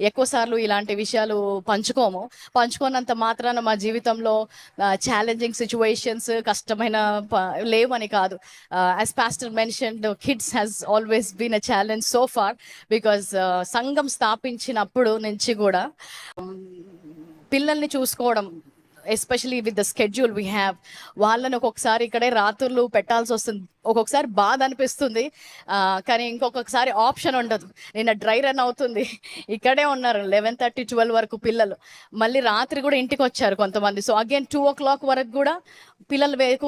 ఎక్కువ సార్లు ఇలాంటి విషయాలు పంచుకోము. పంచుకోనంత మాత్రాన మా జీవితంలో ఛాలెంజింగ్ సిచ్యువేషన్స్ కష్టమైన ప- లేవని కాదు. As pastor mention kids has always been a challenge so far because సంఘం స్థాపించినప్పుడు నుంచి కూడా పిల్లల్ని చూసుకోవడం especially with the schedule we have వాళ్ళని ఒక్కొక్కసారి ఇక్కడే రాత్రులు పెట్టాల్సి వస్తుంది. ఒక్కొక్కసారి బాధ అనిపిస్తుంది. కానీ ఇంకొకసారి ఆప్షన్ ఉండదు. నిన్న డ్రై రన్ అవుతుంది. ఇక్కడే ఉన్నారు లెవెన్ థర్టీ ట్వెల్వ్ వరకు పిల్లలు. మళ్ళీ రాత్రి కూడా ఇంటికి వచ్చారు కొంతమంది. So again two o'clock వరకు కూడా పిల్లలు వేకు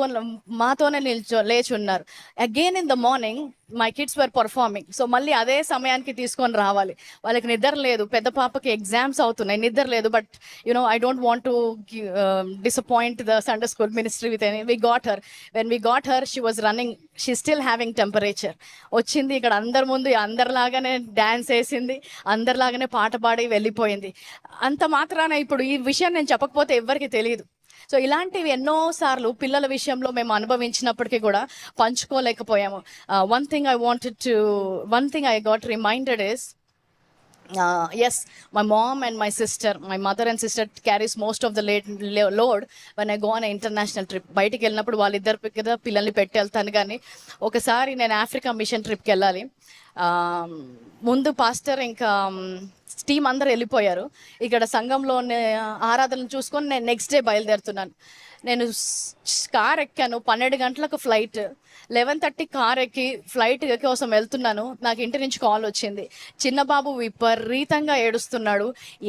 మాతోనే నిల్చో లేచి ఉన్నారు again in the morning my kids were performing so మళ్ళీ అదే సమయానికి తీసుకొని రావాలి. వాళ్ళకి నిద్ర లేదు. పెద్ద పాపకి ఎగ్జామ్స్ అవుతున్నాయి. నిద్ర లేదు. But you know I don't want to disappoint the Sunday school ministry with any we got her when we got her she was running she still having temperature వచ్చింది ఇక్కడ అందరి ముందు అందరిలాగానే డ్యాన్స్ వేసింది. అందరిలాగానే పాట పాడి వెళ్ళిపోయింది. అంత మాత్రాన ఇప్పుడు ఈ విషయం నేను చెప్పకపోతే ఎవరికి తెలియదు. సో ఇలాంటివి ఎన్నో సార్లు పిల్లల విషయంలో మేము అనుభవించినప్పటికీ కూడా పంచుకోలేకపోయాము. One thing I wanted to one thing I got reminded is as my mom and my sister my mother and sister carries most of the late load one I go on international trip బయటికి వెళ్ళినప్పుడు వాళ్ళిద్దరు కదా పిల్లల్ని పెట్టి వెళ్తాను కానీ ఒకసారి నేను ఆఫ్రికా మిషన్ ట్రిప్కి వెళ్ళాలి. Um, ముందు పాస్టర్ ఇంకా um, టీం అందరు వెళ్ళిపోయారు. ఇక్కడ సంఘంలో ఆరాధనలు చూసుకొని నేను నెక్స్ట్ డే బయలుదేరుతున్నాను. నేను కార్ ఎక్కాను. పన్నెండు గంటలకు ఫ్లైట్ లెవెన్ థర్టీ కార్ ఎక్కి ఫ్లైట్ కోసం వెళ్తున్నాను. నాకు ఇంటి నుంచి కాల్ వచ్చింది. చిన్న బాబు విపరీతంగా ఏడుస్తున్నాడు.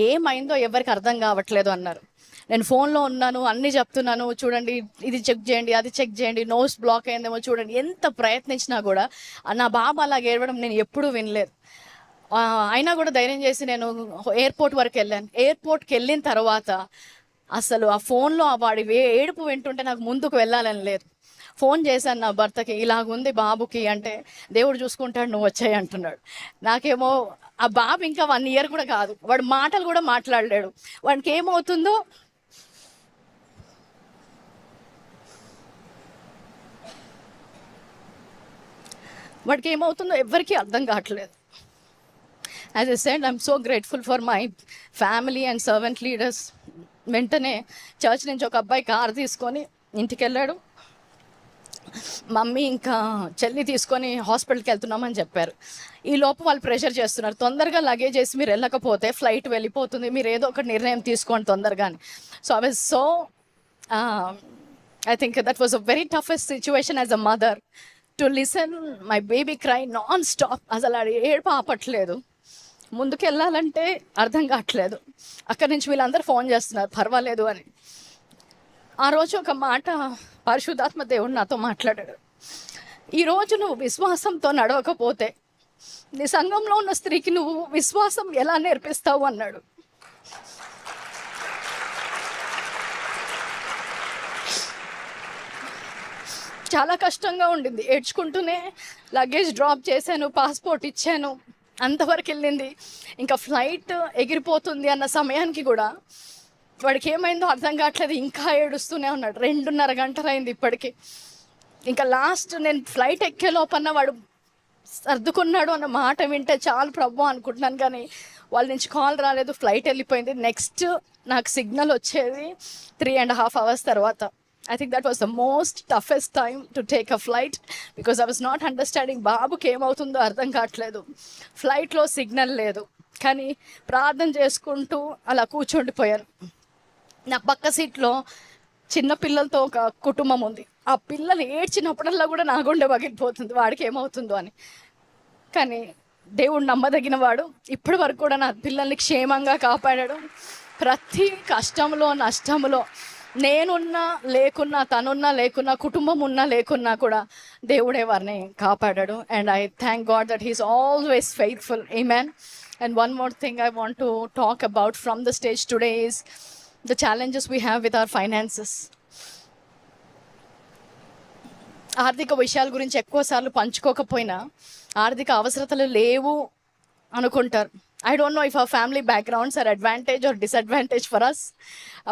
ఏమైందో ఎవరికి అర్థం కావట్లేదు అన్నారు. నేను ఫోన్లో ఉన్నాను అన్నీ చెప్తున్నాను. చూడండి ఇది చెక్ చేయండి అది చెక్ చేయండి నోస్ బ్లాక్ అయిందేమో చూడండి. ఎంత ప్రయత్నించినా కూడా నా బాబు అలాగే ఏడవడం నేను ఎప్పుడూ వినలేదు. అయినా కూడా ధైర్యం చేసి నేను ఎయిర్పోర్ట్ వరకు వెళ్ళాను. ఎయిర్పోర్ట్కి వెళ్ళిన తర్వాత అసలు ఆ ఫోన్లో ఆ వాడి ఏడుపు వింటుంటే నాకు ముందుకు వెళ్ళాలని లేదు. ఫోన్ చేశాను నా భర్తకి ఇలాగుంది బాబుకి అంటే దేవుడు చూసుకుంటాడు నువ్వు వచ్చాయి అంటున్నాడు. నాకేమో ఆ బాబు ఇంకా వన్ ఇయర్ కూడా కాదు. వాడు మాటలు కూడా మాట్లాడలేడు. వాడికి ఏమవుతుందో వాడికి ఏమవుతుందో ఎవరికీ అర్థం కావట్లేదు. As a send I'm so grateful for my family and servant leaders వెంటనే చర్చ్ నుంచి ఒక అబ్బాయి కార్ తీసుకొని ఇంటికి వెళ్ళాడు. మమ్మీ ఇంకా చెల్లి తీసుకొని హాస్పిటల్కి వెళ్తున్నామని చెప్పారు. ఈ లోపు వాళ్ళు ప్రెషర్ చేస్తున్నారు. తొందరగా లగేజ్ వేసి మీరు వెళ్ళకపోతే ఫ్లైట్ వెళ్ళిపోతుంది. మీరు ఏదో ఒక నిర్ణయం తీసుకోండి తొందరగానే so I was so I think that was a very toughest situation as a mother to listen my baby cry non stop అసలు అది ఏడుపు ఆపట్లేదు. ముందుకు వెళ్ళాలంటే అర్థం కావట్లేదు. అక్కడి నుంచి వీళ్ళందరూ ఫోన్ చేస్తున్నారు పర్వాలేదు అని. ఆ రోజు ఒక మాట పరిశుద్ధాత్మ దేవుడు నాతో మాట్లాడాడు. ఈ రోజు నువ్వు విశ్వాసంతో నడవకపోతే నీ సంఘంలో ఉన్న స్త్రీకి నువ్వు విశ్వాసం ఎలా నేర్పిస్తావు అన్నాడు. చాలా కష్టంగా ఉండింది. ఏడ్చుకుంటూనే లగేజ్ డ్రాప్ చేశాను పాస్పోర్ట్ ఇచ్చాను. అంతవరకు వెళ్ళింది ఇంకా ఫ్లైట్ ఎగిరిపోతుంది అన్న సమయానికి కూడా వాడికి ఏమైందో అర్థం కావట్లేదు. ఇంకా ఏడుస్తూనే ఉన్నాడు. రెండున్నర గంటలు అయింది ఇప్పటికి. ఇంకా లాస్ట్ నేను ఫ్లైట్ ఎక్కే లోపన్న వాడు సర్దుకున్నాడు అన్న మాట వింటే చాలు ప్రభు అనుకుంటున్నాను కానీ వాళ్ళ నుంచి కాల్ రాలేదు. ఫ్లైట్ వెళ్ళిపోయింది. నెక్స్ట్ నాకు సిగ్నల్ వచ్చేది త్రీ అండ్ హాఫ్ అవర్స్ తర్వాత. I think that was the most toughest time to take a flight because I was not understanding బాబుకి ఏమవుతుందో అర్థం కావట్లేదు. ఫ్లైట్లో సిగ్నల్ లేదు. కానీ ప్రార్థన చేసుకుంటూ అలా కూర్చుండిపోయాను. నా పక్క సీట్లో చిన్న పిల్లలతో ఒక కుటుంబం ఉంది. ఆ పిల్లలు ఏడ్చినప్పుడల్లా కూడా నా గుండె పగిలిపోతుంది వాడికి ఏమవుతుందో అని. కానీ దేవుడు నమ్మదగిన వాడు. ఇప్పటి వరకు కూడా నా పిల్లల్ని క్షేమంగా కాపాడాడు. ప్రతి కష్టంలో నష్టంలో నేనున్నా లేకున్నా తనున్నా లేకున్నా కుటుంబం ఉన్నా లేకున్నా కూడా దేవుడే వారిని కాపాడాడు. And I thank God that he's always faithful ఈ man and one more thing I want to talk about from the stage today is the challenges we have with our finances ఆర్థిక విషయాల గురించి ఎక్కువ సార్లు పంచుకోకపోయినా ఆర్థిక అవసరతలు లేవు అనుకుంటారు. I don't know if our family backgrounds are advantage or disadvantage for us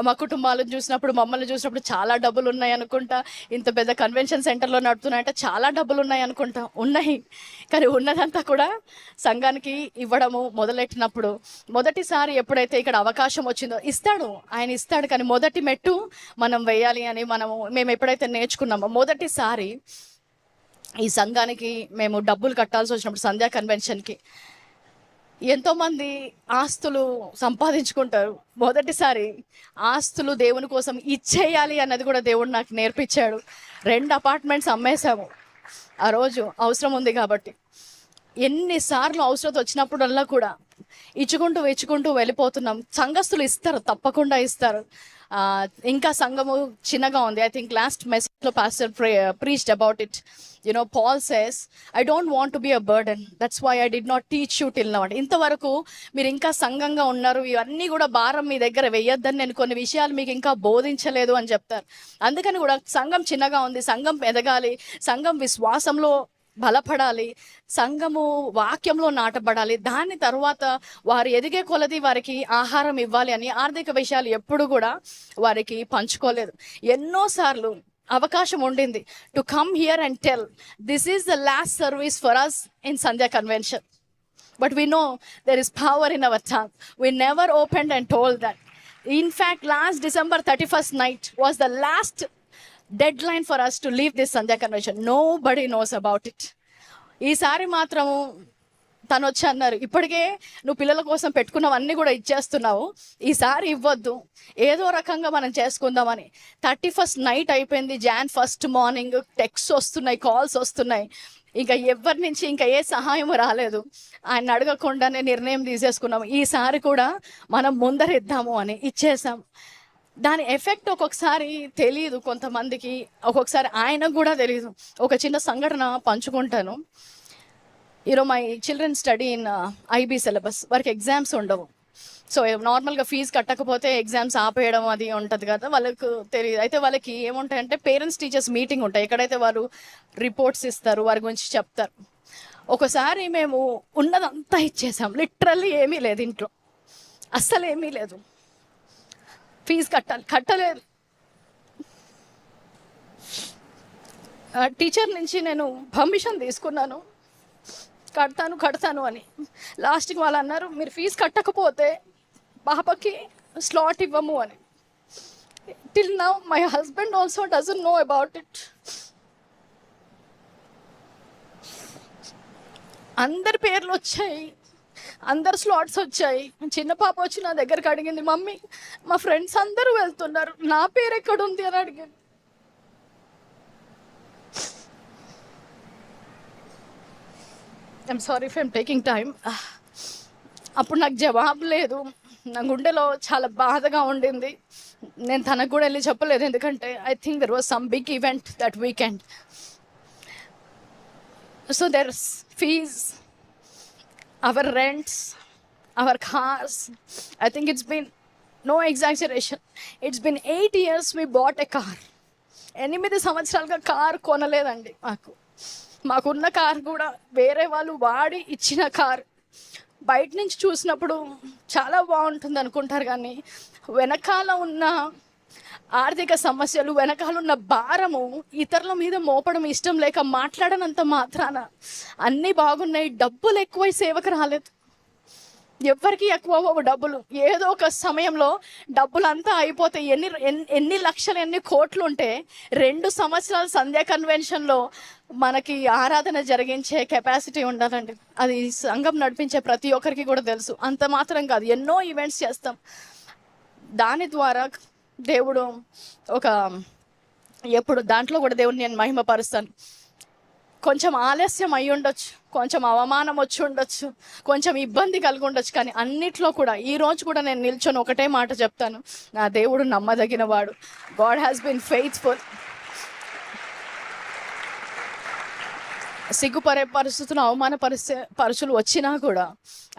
మా కుటుంబాలను చూసినప్పుడు మమ్మల్ని చూసినప్పుడు చాలా డబ్బులు ఉన్నాయి అనుకుంటా. ఇంత పెద్ద కన్వెన్షన్ సెంటర్లో నడుపుతున్నాయంటే చాలా డబ్బులు ఉన్నాయి అనుకుంటా. ఉన్నాయి. కానీ ఉన్నదంతా కూడా సంఘానికి ఇవ్వడము మొదలెట్టినప్పుడు మొదటిసారి ఎప్పుడైతే ఇక్కడ అవకాశం వచ్చిందో ఇస్తాడు. ఆయన ఇస్తాడు కానీ మొదటి మెట్టు మనం వేయాలి అని మనము మేము ఎప్పుడైతే నేర్చుకున్నామో మొదటిసారి ఈ సంఘానికి మేము డబ్బులు కట్టాల్సి వచ్చినప్పుడు సంధ్యా కన్వెన్షన్కి ఎంతోమంది ఆస్తులు సంపాదించుకుంటారు. మొదటిసారి ఆస్తులు దేవుని కోసం ఇచ్చేయాలి అన్నది కూడా దేవుడు నాకు నేర్పించాడు. రెండు అపార్ట్మెంట్స్ అమ్మేశాము. ఆ రోజు అవసరం ఉంది కాబట్టి. ఎన్నిసార్లు అవసరం వచ్చినప్పుడల్లా కూడా ఇచ్చుకుంటూ ఇచ్చుకుంటూ వెళ్ళిపోతున్నాం. సంఘస్థులు ఇస్తారు తప్పకుండా ఇస్తారు. ఇంకా సంఘము చిన్నగా ఉంది. ఐ థింక్ లాస్ట్ మెసేజ్లో pastor preached about it you know Paul says I don't want to be a burden that's why I did not teach you till now ఇంతవరకు మీరు ఇంకా సంఘంగా ఉన్నారు. ఇవన్నీ కూడా భారం మీ దగ్గర వెయ్యొద్దని నేను కొన్ని విషయాలు మీకు ఇంకా బోధించలేదు అని చెప్తారు. అందుకని కూడా సంఘం చిన్నగా ఉంది. సంఘం ఎదగాలి. సంఘం విశ్వాసంలో బలపడాలి సంఘము వాక్యంలో నాటబడాలి దాని తర్వాత వారు ఎదిగే కొలది వారికి ఆహారం ఇవ్వాలి అని ఆర్థిక విషయాలు ఎప్పుడు కూడా వారికి పంచుకోలేదు ఎన్నోసార్లు అవకాశం ఉండింది to come here and tell this is the last service for us in Sandhya convention but but we is power in our in our tongue. Open and told and told that. In fact, last December 31st night was the last for us to leave this Sandhya convention nobody knows about it ఈసారి మాత్రము తను వచ్చి అన్నారు ఇప్పటికే నువ్వు పిల్లల కోసం పెట్టుకున్నవన్నీ కూడా ఇచ్చేస్తున్నావు. ఈసారి ఇవ్వద్దు. ఏదో రకంగా మనం చేసుకుందామని. థర్టీ ఫస్ట్ నైట్ అయిపోయింది. జాన్ ఫస్ట్ మార్నింగ్ టెక్స్ట్ వస్తున్నాయి కాల్స్ వస్తున్నాయి. ఇంకా ఎవరి నుంచి ఇంకా ఏ సహాయం రాలేదు. ఆయన అడగకుండానే నిర్ణయం తీసేసుకున్నాము. ఈసారి కూడా మనం ముందరిద్దాము అని ఇచ్చేసాం. దాని ఎఫెక్ట్ ఒక్కొక్కసారి తెలియదు కొంతమందికి. ఒక్కొక్కసారి ఆయనకు కూడా తెలియదు. ఒక చిన్న సంఘటన పంచుకుంటాను. ఈరో my children study in IB syllabus వారికి ఎగ్జామ్స్ ఉండవు. సో నార్మల్గా ఫీజు కట్టకపోతే ఎగ్జామ్స్ ఆపేయడం అది ఉంటుంది కదా వాళ్ళకు తెలియదు. అయితే వాళ్ళకి ఏముంటాయంటే పేరెంట్స్ టీచర్స్ మీటింగ్ ఉంటాయి. ఎక్కడైతే వారు రిపోర్ట్స్ ఇస్తారు వారి గురించి చెప్తారు. ఒకసారి మేము ఉన్నదంతా ఇచ్చేసాం. లిటరల్లీ ఏమీ లేదు ఇంట్లో. అస్సలు ఏమీ లేదు. ఫీజు కట్టాలి. కట్టలేదు. టీచర్ నుంచి నేను పర్మిషన్ తీసుకున్నాను. కడతాను కడతాను అని. లాస్ట్కి వాళ్ళు అన్నారు మీరు ఫీజు కట్టకపోతే పాపకి స్లాట్ ఇవ్వము అని. Till now my husband also doesn't know about it అందరి పేర్లు వచ్చాయి. అందరు స్లాట్స్ వచ్చాయి. చిన్న పాప వచ్చి నా దగ్గరకు అడిగింది మమ్మీ మా ఫ్రెండ్స్ అందరూ వెళ్తున్నారు. నా పేరు ఎక్కడ ఉంది అని అడిగింది. I'm sorry for taking time అప్పుడు నాకు జవాబు లేదు. నా గుండెలో చాలా బాధగా ఉండింది. నేను తనకు కూడా వెళ్ళి చెప్పలేదు ఎందుకంటే I think there was some big event that weekend so their fees our rents our cars I think it's been no exaggeration it's been eight years we bought a car ఎనిమిది సంవత్సరాలుగా కార్ కొనలేదండి మాకు. మాకున్న car కూడా వేరే వాళ్ళు వాడి ఇచ్చిన car. బయట నుంచి చూసినప్పుడు చాలా బాగుంటుంది అనుకుంటారు కానీ వెనకాల ఉన్న ఆర్థిక సమస్యలు వెనకాల ఉన్న భారము ఇతరుల మీద మోపడం ఇష్టం లేక మాట్లాడనంత మాత్రాన అన్నీ బాగున్నాయి డబ్బులు ఎక్కువై సేవకు రాలేదు. ఎవరికి ఎక్కువ డబ్బులు. ఏదో ఒక సమయంలో డబ్బులంతా అంతా అయిపోతాయి ఎన్ని- ఎన్ని లక్షలు ఎన్ని కోట్లు ఉంటే రెండు సంవత్సరాల సంధ్యా కన్వెన్షన్లో మనకి ఆరాధన జరిగించే కెపాసిటీ ఉండాలండి అది సంఘం నడిపించే ప్రతి ఒక్కరికి కూడా తెలుసు. అంత మాత్రం కాదు. ఎన్నో ఈవెంట్స్ చేస్తాం. దాని ద్వారా దేవుడు ఒక ఎప్పుడు దాంట్లో కూడా దేవుడిని నేను మహిమపరుస్తాను. కొంచెం ఆలస్యం అయి ఉండొచ్చు కొంచెం అవమానం వచ్చి ఉండొచ్చు కొంచెం ఇబ్బంది కలిగి ఉండొచ్చు కానీ అన్నిట్లో కూడా ఈ రోజు కూడా నేను నిల్చొని ఒకటే మాట చెప్తాను. నా దేవుడు నమ్మదగిన వాడు గాడ్ హ్యాస్ బీన్ ఫెయిత్ఫుల్ సిగ్గుపరే పరిస్థితులు అవమాన పరిస్థితి పరుచులు వచ్చినా కూడా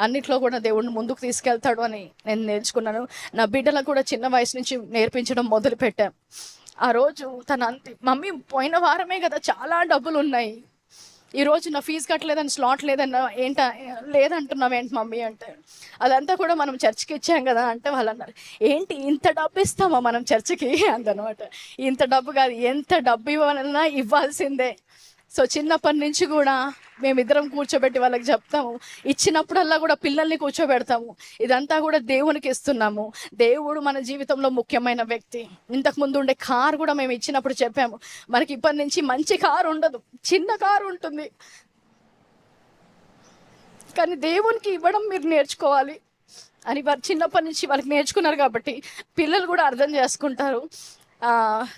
అన్నిట్లో కూడా దేవుడిని ముందుకు తీసుకెళ్తాడు అని నేను నేర్చుకున్నాను. నా బిడ్డలకు కూడా చిన్న వయసు నుంచి నేర్పించడం మొదలు పెట్టాం ఆ రోజు తన అంతే మమ్మీ పోయిన వారమే కదా చాలా డబ్బులు ఉన్నాయి ఈరోజు నా ఫీజు కట్టలేదని స్లాట్ లేదన్న ఏంట లేదంటున్నావు ఏంటి మమ్మీ? అంటే అదంతా కూడా మనం చర్చికి ఇచ్చాం కదా అంటే వాళ్ళు అన్నారు. ఏంటి ఇంత డబ్బు ఇస్తామా మనం చర్చికి? అందనమాట ఇంత డబ్బు కాదు ఎంత డబ్బు ఇవ్వాలన్నా ఇవ్వాల్సిందే. సో చిన్నప్పటి నుంచి కూడా మేమిద్దరం కూర్చోబెట్టి వాళ్ళకి చెప్తాము. ఇచ్చినప్పుడల్లా కూడా పిల్లల్ని కూర్చోబెడతాము. ఇదంతా కూడా దేవునికి ఇస్తున్నాము. దేవుడు మన జీవితంలో ముఖ్యమైన వ్యక్తి. ఇంతకు ముందు ఉండే కార్ కూడా మేము ఇచ్చినప్పుడు చెప్పాము. మనకి ఇప్పటి నుంచి మంచి కారు ఉండదు. చిన్న కారు ఉంటుంది. కానీ దేవునికి ఇవ్వడం మీరు నేర్చుకోవాలి. అని వారు చిన్నప్పటి నుంచి వాళ్ళకి నేర్చుకున్నారు కాబట్టి పిల్లలు కూడా అర్థం చేసుకుంటారు.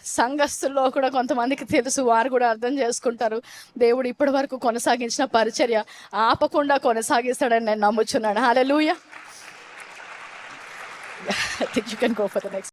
సంఘస్థుల్లో కూడా కొంతమందికి తెలుసు వారు కూడా అర్థం చేసుకుంటారు దేవుడు ఇప్పటి వరకు కొనసాగించిన పరిచర్య ఆపకుండా కొనసాగిస్తాడని నేను నమ్ముచున్నాను. Hallelujah you can go for the next